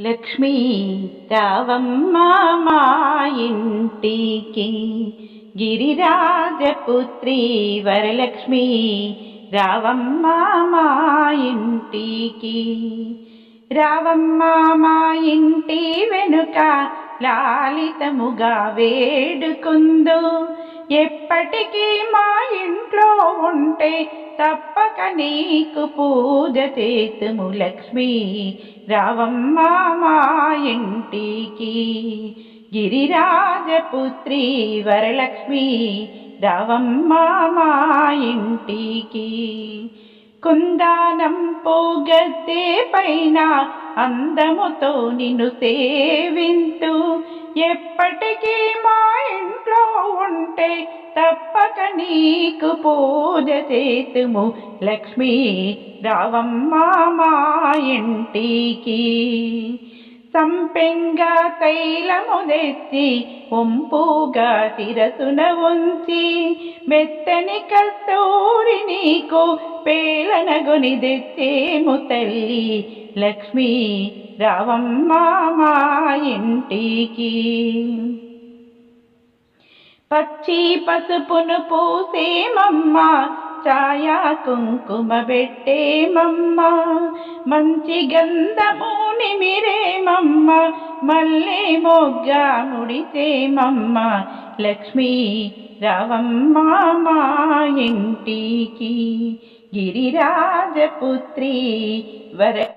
లక్ష్మీ రావమ్మ మా ఇంటికి గిరిరాజపుత్రి వరలక్ష్మి రావమ్మ మా ఇంటికి రావమ్మ మా ఇంటి వెనుక లాలితముగా వేడుకుందు. ఎప్పటికీ మా ఇంట్లో ఉంటే తప్ప నీకు పూజ చేతుము లక్ష్మి. రావమ్మ మా ఇంటికి. గిరిరాజపుత్రి వరలక్ష్మి. రావమ్మ మా ఇంటికి. కుందానం పోగద్దే పైన అందముతో నిన్ను సేవింతు. ఎప్పటికీ మా ఇంట్లో ఉంటే తప్పక నీకు పూజ చేతుము. లక్ష్మీ రావమ్మ మా ఇంటికి. సంపెంగ తైలము తెచ్చి ఒంపుగా శిరసున ఉంచి మెత్తని కస్తూరి నీకు పేలనగుని తెచ్చేము తల్లి. లక్ష్మీ రవమ్మ ఇంటికి. పచ్చి పసుపును పూసేమమ్మ ఛాయా కుంకుమ పెట్టేమమ్మ మంచి గంధము నిమిరేమమ్మ మల్లె మొగ్గ ముడితేమమ్మ లక్ష్మీ రవమ్మ మా ఇంటికి. గిరిరాజపుత్రి వర